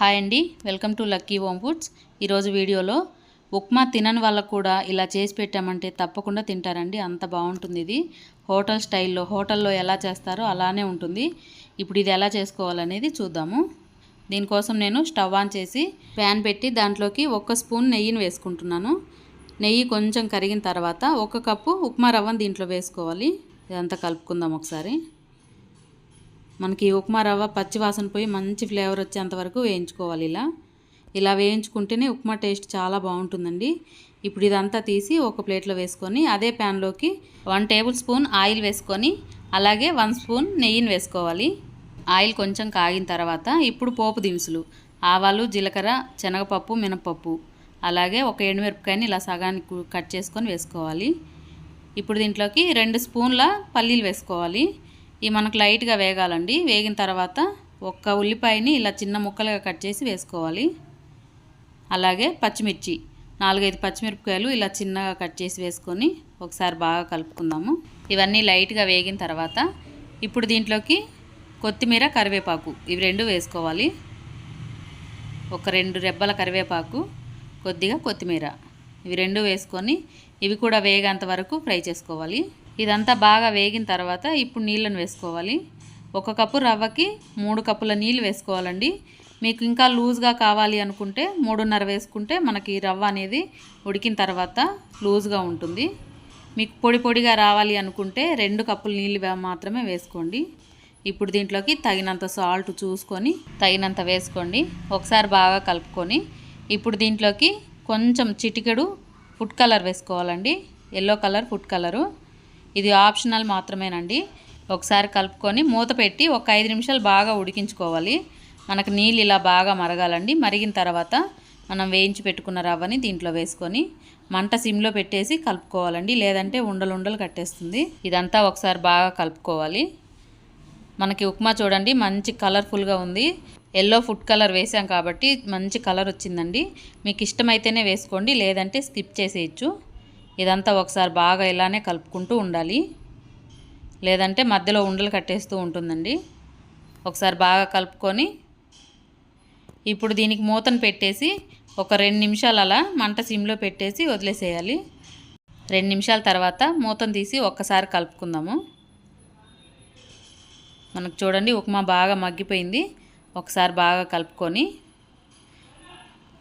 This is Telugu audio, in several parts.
హాయ్ అండి welcome to lucky home foods. ఈరోజు వీడియోలో ఉప్మా తినని వాళ్ళకు కూడా ఇలా చేసి పెట్టామంటే తప్పకుండా తింటారండి అంత బాగుంటుంది ఇది. హోటల్ స్టైల్లో హోటల్లో ఎలా చేస్తారో అలానే ఉంటుంది. ఇప్పుడు ఇది ఎలా చేసుకోవాలనేది చూద్దాము. దీనికోసం నేను స్టవ్ ఆన్ చేసి ప్యాన్ పెట్టి దాంట్లోకి ఒక స్పూన్ నెయ్యిని వేసుకుంటున్నాను. నెయ్యి కొంచెం కరిగిన తర్వాత ఒక కప్పు ఉప్మా రవ్వను దీంట్లో వేసుకోవాలి. ఇదంతా కలుపుకుందాం ఒకసారి. మనకి ఉప్మా రవ్వ పచ్చివాసన పోయి మంచి ఫ్లేవర్ వచ్చేంత వరకు వేయించుకోవాలి ఇలా. ఇలా వేయించుకుంటేనే ఉప్మా టేస్ట్ చాలా బాగుంటుందండి. ఇప్పుడు ఇదంతా తీసి ఒక ప్లేట్లో వేసుకొని అదే ప్యాన్లోకి వన్ టేబుల్ స్పూన్ ఆయిల్ వేసుకొని అలాగే వన్ స్పూన్ నెయ్యిని వేసుకోవాలి. ఆయిల్ కొంచెం కాగిన తర్వాత ఇప్పుడు పోపు దినుసులు ఆవాలు జీలకర్ర శనగపప్పు మినపప్పు అలాగే ఒక ఎండుమిరపకాయని ఇలా సగానికి కట్ చేసుకొని వేసుకోవాలి. ఇప్పుడు దీంట్లోకి రెండు స్పూన్ల పల్లీలు వేసుకోవాలి. ఇవి మనకు లైట్గా వేగాలండి. వేగిన తర్వాత ఒక్క ఉల్లిపాయని ఇలా చిన్న ముక్కలుగా కట్ చేసి వేసుకోవాలి. అలాగే పచ్చిమిర్చి నాలుగైదు పచ్చిమిరపకాయలు ఇలా చిన్నగా కట్ చేసి వేసుకొని ఒకసారి బాగా కలుపుకుందాము. ఇవన్నీ లైట్గా వేగిన తర్వాత ఇప్పుడు దీంట్లోకి కొత్తిమీర కరివేపాకు ఇవి రెండు వేసుకోవాలి. ఒక రెండు రెబ్బల కరివేపాకు కొద్దిగా కొత్తిమీర ఇవి రెండు వేసుకొని ఇవి కూడా వేగేంత వరకు ఫ్రై చేసుకోవాలి. ఇదంతా బాగా వేగిన తర్వాత ఇప్పుడు నీళ్ళను వేసుకోవాలి. ఒక కప్పు రవ్వకి మూడు కప్పుల నీళ్ళు వేసుకోవాలండి. మీకు ఇంకా లూజ్గా కావాలి అనుకుంటే మూడున్నర వేసుకుంటే మనకి రవ్వ అనేది ఉడికిన తర్వాత లూజ్గా ఉంటుంది. మీకు పొడి పొడిగా రావాలి అనుకుంటే రెండు కప్పుల నీళ్ళు మాత్రమే వేసుకోండి. ఇప్పుడు దీంట్లోకి తగినంత సాల్ట్ చూసుకొని తగినంత వేసుకోండి. ఒకసారి బాగా కలుపుకొని ఇప్పుడు దీంట్లోకి కొంచెం చిటికెడు ఫుడ్ కలర్ వేసుకోవాలండి. Yellow colour food colour. ఇది ఆప్షనల్ మాత్రమేనండి. ఒకసారి కలుపుకొని మూత పెట్టి ఒక ఐదు నిమిషాలు బాగా ఉడికించుకోవాలి. మనకు నీళ్ళు ఇలా బాగా మరగాలండి. మరిగిన తర్వాత మనం వేయించి పెట్టుకున్న రవ్వని దీంట్లో వేసుకొని మంట సిమ్లో పెట్టేసి కలుపుకోవాలండి. లేదంటే ఉండలు ఉండలు కట్టేస్తుంది. ఇదంతా ఒకసారి బాగా కలుపుకోవాలి. మనకి ఉప్మా చూడండి మంచి కలర్ఫుల్గా ఉంది. ఎల్లో ఫుడ్ కలర్ వేసాం కాబట్టి మంచి కలర్ వచ్చిందండి. మీకు ఇష్టమైతేనే వేసుకోండి లేదంటే స్కిప్ చేసేయచ్చు. ఇదంతా ఒకసారి బాగా ఇలానే కలుపుకుంటూ ఉండాలి. లేదంటే మధ్యలో ఉండలు కట్టేస్తూ ఉంటుందండి. ఒకసారి బాగా కలుపుకొని ఇప్పుడు దీనికి మూతను పెట్టేసి ఒక రెండు నిమిషాలు అలా మంట సిమ్లో పెట్టేసి వదిలేసేయాలి. రెండు నిమిషాల తర్వాత మూతను తీసి ఒక్కసారి కలుపుకుందాము. మనకు చూడండి ఉప్మా బాగా మగ్గిపోయింది. ఒకసారి బాగా కలుపుకొని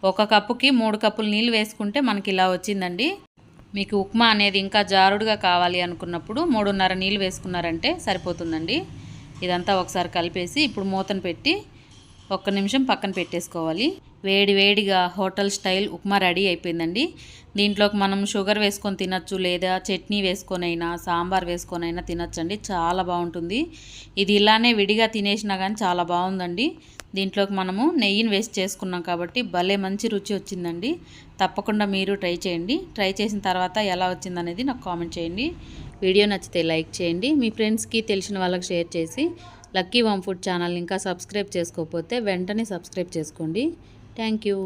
ఒక కప్పుకి మూడు కప్పులు నీళ్ళు వేసుకుంటే మనకి ఇలా వచ్చిందండి. మీకు ఉప్మా అనేది ఇంకా జారుడుగా కావాలి అనుకున్నప్పుడు మూడున్నర నీళ్ళు వేసుకున్నారంటే సరిపోతుందండి. ఇదంతా ఒకసారి కలిపేసి ఇప్పుడు మూతను పెట్టి ఒక్క నిమిషం పక్కన పెట్టేసుకోవాలి. వేడి వేడిగా హోటల్ స్టైల్ ఉప్మా రెడీ అయిపోయిందండి. దీంట్లోకి మనం షుగర్ వేసుకొని తినచ్చు లేదా చట్నీ వేసుకొనైనా సాంబార్ వేసుకొనైనా తినచ్చండి. చాలా బాగుంటుంది. ఇది ఇలానే విడిగా తినేసినా కానీ చాలా బాగుందండి. దీంట్లోకి మనము నెయ్యిని వేస్ట్ చేసుకున్నాం కాబట్టి భలే మంచి రుచి వచ్చిందండి. తప్పకుండా మీరు ట్రై చేయండి. ట్రై చేసిన తర్వాత ఎలా వచ్చిందనేది నాకు కామెంట్ చేయండి. వీడియో నచ్చితే లైక్ చేయండి. మీ ఫ్రెండ్స్కి తెలిసిన వాళ్ళకి షేర్ చేసి లక్కీ వామ్ ఫుడ్ ఛానల్ ఇంకా సబ్స్క్రైబ్ చేసుకోకపోతే వెంటనే సబ్స్క్రైబ్ చేసుకోండి. Thank you